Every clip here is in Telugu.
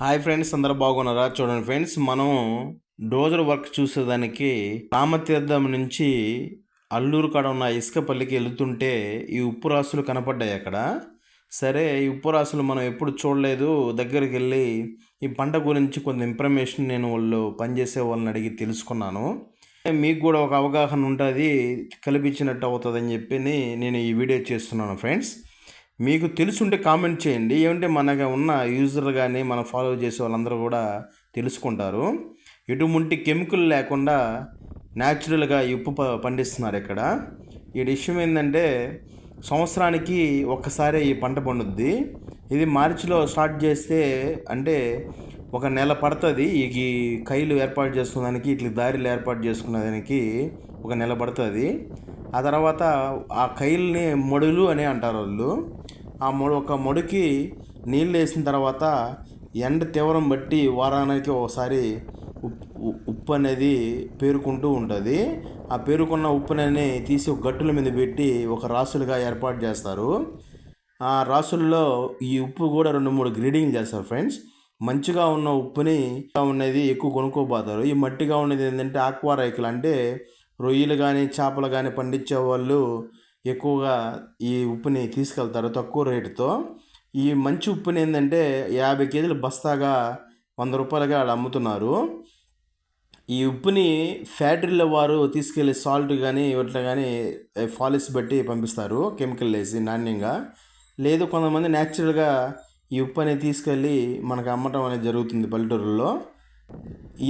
హాయ్ ఫ్రెండ్స్ అందరు బాగున్నారా? చూడండి ఫ్రెండ్స్ మనం డోజర్ వర్క్ చూసేదానికి రామతీర్థం నుంచి అల్లూరు కాడ ఉన్న ఇసుకపల్లికి వెళుతుంటే ఈ ఉప్పు రాసులు కనపడ్డాయి అక్కడ. సరే ఈ ఉప్పు రాసులు మనం ఎప్పుడు చూడలేదు. దగ్గరికి వెళ్ళి ఈ పంట గురించి కొంత ఇన్ఫర్మేషన్ నేను వాళ్ళు పనిచేసే వాళ్ళని అడిగి తెలుసుకున్నాను. మీకు కూడా ఒక అవగాహన ఉంటుంది కల్పించినట్టు అవుతుందని చెప్పి నేను ఈ వీడియో చేస్తున్నాను ఫ్రెండ్స్. మీకు తెలుసుంటే కామెంట్ చేయండి. ఏమంటే మనకు ఉన్న యూజర్ కానీ మనం ఫాలో చేసే వాళ్ళందరూ కూడా తెలుసుకుంటారు. ఎటువంటి కెమికల్ లేకుండా న్యాచురల్గా ఉప్పు ప- పండిస్తున్నారు ఇక్కడ. ఈ విషయం ఏంటంటే సంవత్సరానికి ఒక్కసారి ఈ పంట పండుద్ది. ఇది మార్చిలో స్టార్ట్ చేస్తే అంటే ఒక నెల పడుతుంది. ఈ కైలు ఏర్పాటు చేసుకునేదానికి ఇట్లా దారిలు ఏర్పాటు చేసుకునేదానికి ఒక నెల పడుతుంది. ఆ తర్వాత ఆ కైల్ని మడులు అని అంటారు వాళ్ళు. ఆ మొడు ఒక మడికి నీళ్ళు వేసిన తర్వాత ఎండ తీవ్రం బట్టి వారానికి ఒకసారి ఉప్పు ఉప్పు అనేది పేరుకుంటూ ఉంటుంది. ఆ పేరుకున్న ఉప్పునని తీసి ఒక గట్టుల మీద పెట్టి ఒక రాసులుగా ఏర్పాటు చేస్తారు. ఆ రాసుల్లో ఈ ఉప్పు కూడా రెండు మూడు గ్రేడింగ్ చేస్తారు ఫ్రెండ్స్. మంచిగా ఉన్న ఉప్పుని ఉన్నది ఎక్కువ కొనుక్కోపోతారు ఈ మట్టిగా ఉన్నది ఏంటంటే ఆక్వా రైకులు అంటే రొయ్యలు కానీ చేపలు కానీ పండించే వాళ్ళు ఎక్కువగా ఈ ఉప్పుని తీసుకెళ్తారు తక్కువ రేటుతో. ఈ మంచి ఉప్పుని ఏంటంటే యాభై కేజీలు బస్తాగా వంద రూపాయలుగా వాళ్ళు అమ్ముతున్నారు. ఈ ఉప్పుని ఫ్యాక్టరీల వారు తీసుకెళ్ళి సాల్ట్ కానీ ఇట్లా కానీ ఫాలిస్ బట్టి పంపిస్తారు కెమికల్ వేసి నాణ్యంగా. లేదు కొంతమంది న్యాచురల్గా ఈ ఉప్పు అనేది తీసుకెళ్ళి మనకు అమ్మటం అనేది జరుగుతుంది పల్లెటూరులో.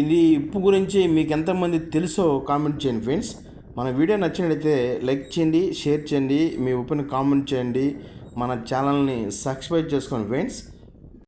ఇది ఉప్పు గురించి మీకు ఎంతమంది తెలుసో కామెంట్ చేయండి ఫ్రెండ్స్. మన వీడియో నచ్చినట్లయితే లైక్ చేయండి షేర్ చేయండి మీ ఓపెన్ కామెంట్ చేయండి. మన ఛానల్ని సబ్స్క్రైబ్ చేసుకోండి ఫ్రెండ్స్